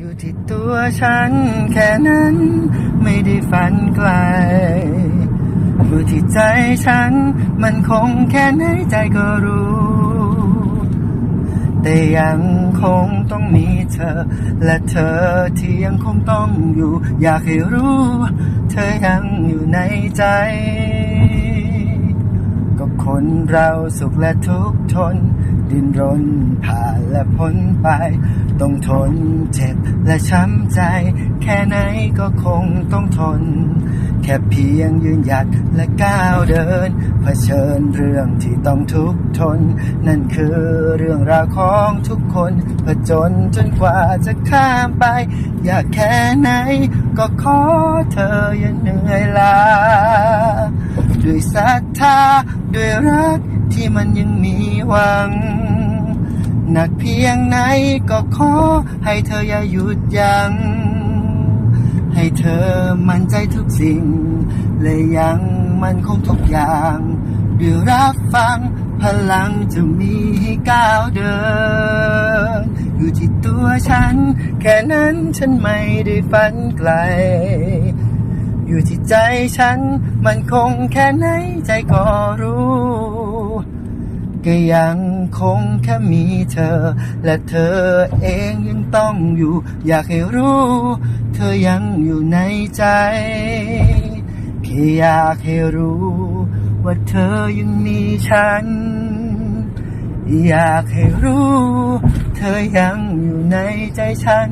อยู่ที่ตัวฉันแค่นั้น ไม่ได้ฝันไกล อยู่ที่ใจฉัน มันคงแค่ไหนใจก็รู้ แต่ยังคงต้องมีเธอ และเธอที่ยังคงต้องอยู่ อยากให้รู้ เธอยังอยู่ในใจ คนเราสุขและทุกทน ดินรนผ่านและพ้นไป ต้องทนเจ็บและช้ำใจ แค่ไหนก็คงต้องทน แค่เพียงยืนหยัดและก้าวเดินเผชิญเรื่องที่ต้องทุกทน นั่นคือเรื่องราวของทุกคนผจญจนกว่าจะข้ามไป อยากแค่ไหนก็ขอเธออย่าเหนื่อยล้า ด้วยศรัทธาด้วยรักที่มันยังมีหวัง หนักเพียงไหนก็ขอให้เธออย่าหยุดยัง้งให้เธอมั่นใจทุกสิ่ง และยังมันคงทุกอย่างด้วยรับฟังพลังจะมีให้ก้าวเดิน อยู่ที่ตัวฉัน แค่นั้นฉันไม่ได้ฝันไกล ใจฉันมันคงแค่ไหนใจก็รู้ ก็ยังคงแค่มีเธอ และเธอเองยังต้องอยู่ อยากให้รู้ เธอยังอยู่ในใจแค่อยากให้รู้ ว่าเธอยังมีฉัน อยากให้รู้ เธอยังอยู่ในใจฉัน